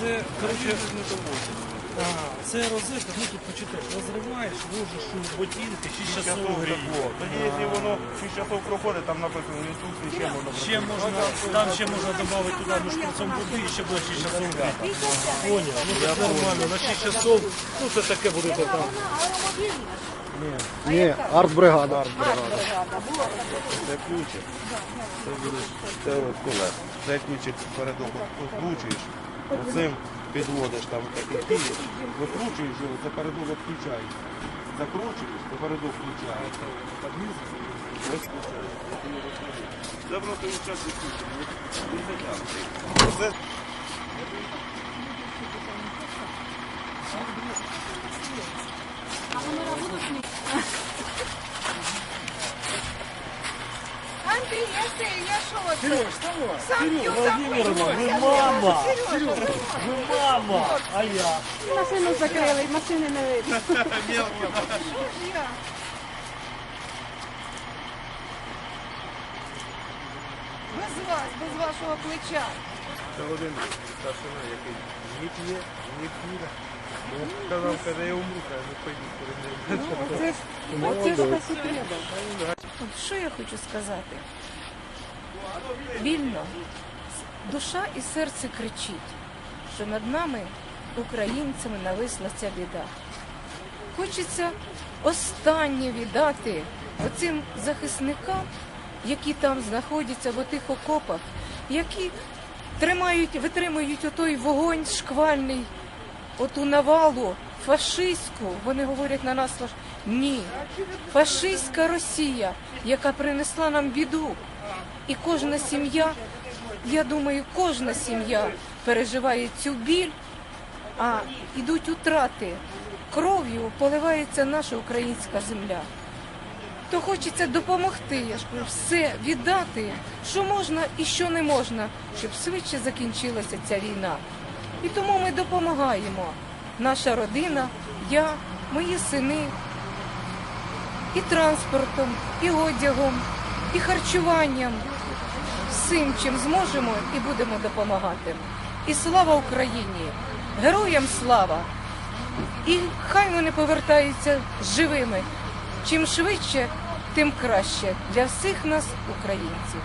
Це, коротше, не доводить ага, це розетка, ну тут почитай, розриваєш, ложиш у ботинки, 6 часов гріє. Тоді, якщо воно 6 часов проходить, там написано інструкції, ще можна Ще можна, там ще можна додати туди мушкрицом води і ще буде 6 часов гріє. Поняв, ну це нормально, на 6 часов, ну це таке буде то там. Ні, артбригада. Це ключик. Це буде це. Цей ключик передок відкручуєш, оцим підводиш там і пієш, викручуєш його, це передок відключається. Закручуєш, то передок. Ось включається. Це просто він час Він затягнутий. Це Андрій, я це, я що це? Сам п'ю, сам Володимировна, п'ю. ви мама, ви мама, а я. Машину закрили, машини не видно. Без вас, без вашого плеча. Це один старшина, який ні п'є, ні п'є. Ну, Сказав, коли я умру, каже, не пойду перед ним. Оце ж оце ж нас і треба. От Що я хочу сказати? Вільно. Душа і серце кричить, що над нами, українцями, нависла ця біда. Хочеться останнє віддати оцим захисникам, які там знаходяться в отих окопах, які тримають, витримують отой вогонь шквальний, оту навалу фашистську, вони говорять на нас ні. Фашистська Росія, яка принесла нам біду. І кожна сім'я, я думаю, кожна сім'я переживає цю біль, а йдуть утрати. Кров'ю поливається наша українська земля. То хочеться допомогти, я ж все віддати, що можна і що не можна, щоб швидше закінчилася ця війна. І тому ми допомагаємо. Наша родина, я, мої сини, і транспортом, і одягом, і харчуванням, всім, чим зможемо, і будемо допомагати. І слава Україні! Героям слава! І хай вони повертаються живими. Чим швидше, тим краще для всіх нас, українців.